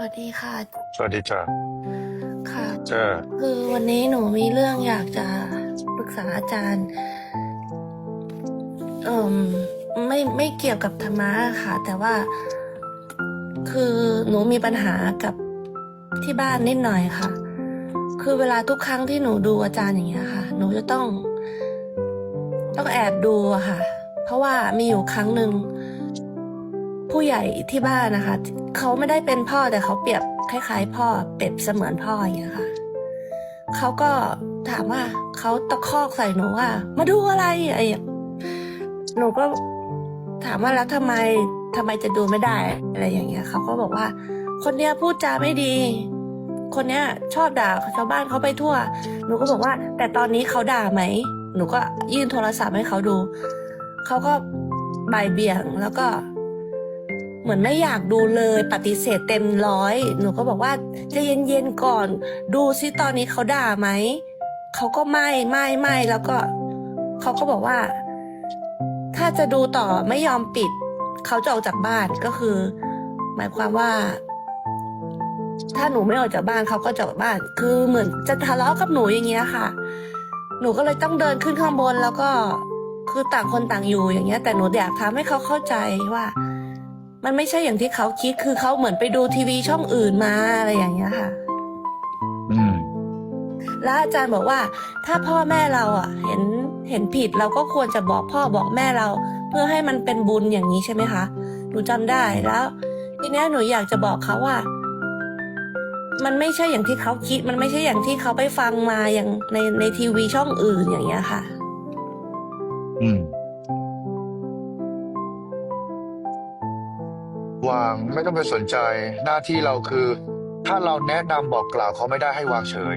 วัสดีค่ะ สวัสดีจ้ะค่ะเจ้าคือวันนี้หนูมีเรื่องอยากจะปรึกษาอาจารย์ เอ่มไม่ไม่เกี่ยวกับธรรมะค่ะ แต่ว่า คือหนูมีปัญหากับที่บ้านนิดหน่อยค่ะ คือเวลาทุกครั้งที่หนูดูอาจารย์อย่างเงี้ยค่ะ หนูจะต้อง ต้องแอบดูอะค่ะ เพราะว่ามีอยู่ครั้งหนึ่ง ผู้ใหญ่ที่บ้านนะคะ เขาไม่ได้เป็นพ่อแต่เขาเปรียบคล้าย ๆ พ่อเปรียบเสมือนพ่ออย่างเงี้ค่ะเขาก็ถามว่าเขาตะคอกใส่หนูว่า มาดูอะไรไอย่างหนูก็ถามว่าแล้วทำไมทำไมจะดูไม่ได้อะไรอย่างเงี้ยเขาก็บอกว่า คนเนี้ยพูดจาไม่ดี คนเนี้ยชอบด่าชาวบ้านเขาไปทั่ว หนูก็บอกว่า แต่ตอนนี้เขาด่าไหมหนูก็ยื่นโทรศัพท์ให้เขาดู เขาก็บ่ายเบี่ยงแล้วก็ เหมือนไม่อยากดูเลยปฏิเสธเต็มร้อย หนูก็บอกว่าจะเย็นๆก่อน ดูซิตอนนี้เขาด่าไหมเขาก็ไม่ไม่ไม่แล้วก็เขาก็บอกว่า ถ้าจะดูต่อไม่ยอมปิด เขาจะออกจากบ้านก็คือ หมายความว่า ถ้าหนูไม่ออกจากบ้านเขาก็จะออกบ้าน คือเหมือนจะทะเลาะกับหนูอย่างเงี้ยค่ะ หนูก็เลยต้องเดินขึ้นข้างบนแล้วก็คือต่างคนต่างอยู่อย่างเงี้ย แต่หนูอยากทำให้เขาเข้าใจว่า มันไม่ใช่อย่างที่เขาคิดคือเขาเหมือนไปดูทีวีช่องอื่นมาอะไรอย่างเงี้ยค่ะอืมแล้วอาจารย์บอกว่า ถ้าพ่อแม่เราอะ เห็นเห็นผิดเราก็ควรจะบอกพ่อบอกแม่เรา เพื่อให้มันเป็นบุญอย่างนี้ใช่ไหมคะหนูจำได้แล้ว ทีเนี้ยหนูอยากจะบอกเขาว่า มันไม่ใช่อย่างที่เขาคิด มันไม่ใช่อย่างที่เขาไปฟังมาอย่างในในทีวีช่องอื่นอย่างเงี้ยค่ะ อืม วางไม่ต้องไปสนใจ หน้าที่เราคือ ถ้าเราแนะนำบอกกล่าวเขาไม่ได้ให้วางเฉย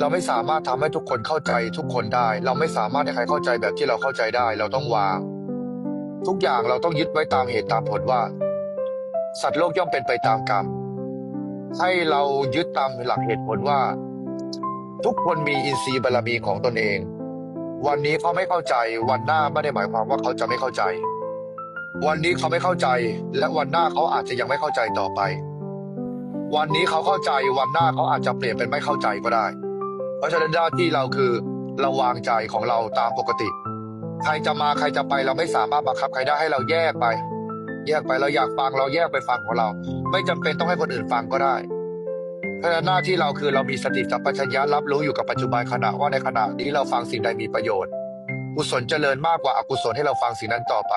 เราไม่สามารถทำให้ทุกคนเข้าใจทุกคนได้ เราไม่สามารถให้ใครเข้าใจแบบที่เราเข้าใจได้ เราต้องวาง ทุกอย่างเราต้องยึดไว้ตามเหตุตามผลว่า สัตว์โลกย่อมเป็นไปตามกรรมให้เรายึดตามหลักเหตุผลว่า ทุกคนมีอินทรีย์บารมีของตนเอง วันนี้เขาไม่เข้าใจวันหน้าไม่ได้หมายความว่าเขาจะไม่เข้าใจ วันนี้เขาไม่เข้าใจ และวันหน้าเขาอาจจะยังไม่เข้าใจต่อไป วันนี้เขาเข้าใจวันหน้าเขาอาจจะเปลี่ยนเป็นไม่เข้าใจก็ได้ เพราะฉะนั้นหน้าที่เราคือเราวางใจของเราตามปกติ ใครจะมาใครจะไปเราไม่สามารถบังคับใครได้ให้เราแยกไป แยกไปเราอยากฟังเราแยกไปฟังของเรา ไม่จำเป็นต้องให้คนอื่นฟังก็ได้เพราะฉะนั้นหน้าที่เราคือเรามีสติสัมปชัญญะรับรู้อยู่กับปัจจุบันขณะว่าในขณะนี้เราฟังสิ่งใดมีประโยชน์ กุศลเจริญมากกว่าอกุศลให้เราฟังสิ่งนั้นต่อไป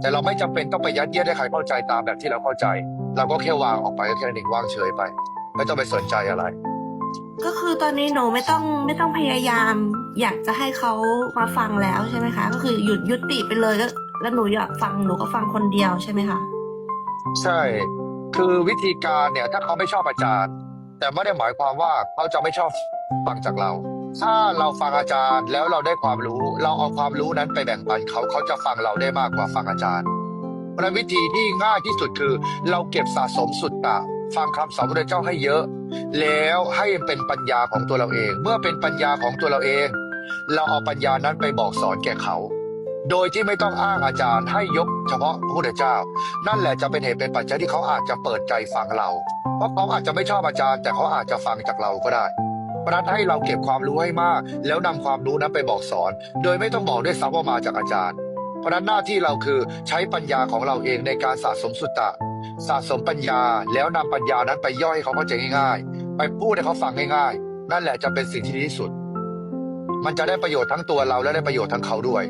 แต่เราไม่จำเป็นต้องไปยัดเยียดให้ใครเข้าใจตามแบบที่เราเข้าใจ เราก็แค่วางออกไปแค่นั้นเองวางเฉยไป ไม่ต้องไปสนใจอะไร ก็คือตอนนี้หนูไม่ต้องไม่ต้องพยายาม อยากจะให้เขามาฟังแล้วใช่ไหมคะ ก็คือหยุดยุติไปเลยแล้วแล้วหนูอยากฟังหนูก็ฟังคนเดียวใช่ไหมคะใช่ คือวิธีการเนี่ย ถ้าเขาไม่ชอบอาจารย์ แต่ไม่ได้หมายความว่าเขาจะไม่ชอบฟังจากเรา ถ้าเราฟังอาจารย์แล้วเราได้ความรู้ เราเอาความรู้นั้นไปแบ่งปันเขาเขาจะฟังเราได้มากกว่าฟังอาจารย์เพราะวิธีที่ง่ายที่สุดคือ เราเก็บสะสมสุดตะฟังคำสอนพระเจ้าให้เยอะ แล้วให้เป็นปัญญาของตัวเราเอง เมื่อเป็นปัญญาของตัวเราเอง เราเอาปัญญานั้นไปบอกสอนแก่เขา โดยที่ไม่ต้องอ้างอาจารย์ให้ยกเฉพาะพระพุทธเจ้า นั่นแหละจะเป็นเหตุเป็นปัจจัยที่เขาอาจจะเปิดใจฟังเรา เพราะเขาอาจจะไม่ชอบอาจารย์ แต่เขาอาจจะฟังจากเราก็ได้ ราะฉะนั้นให้เราเก็บความรู้ให้มาก แล้วนำความรู้นั้นไปบอกสอน โดยไม่ต้องบอกด้วยซ้ำว่ามาจากอาจารย์ เพราะฉะนั้นหน้าที่เราคือใช้ปัญญาของเราเองในการสะสมสุตตะ สะสมปัญญาแล้วนำปัญญานั้นไปย่อยให้เขาเข้าใจง่าย ๆ ไปพูดให้เขาฟังง่ายๆ นั่นแหละจะเป็นสิ่งที่ดีที่สุด มันจะได้ประโยชน์ทั้งตัวเราและได้ประโยชน์ทั้งเขาด้วย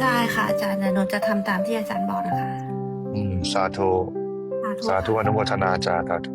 ได้ค่ะอาจารย์เดี๋ยวหนูจะทำตามที่อาจารย์บอกนะคะ อืมสาธุสาธุสาธุค่ะอนุโมทนาจาสาธุ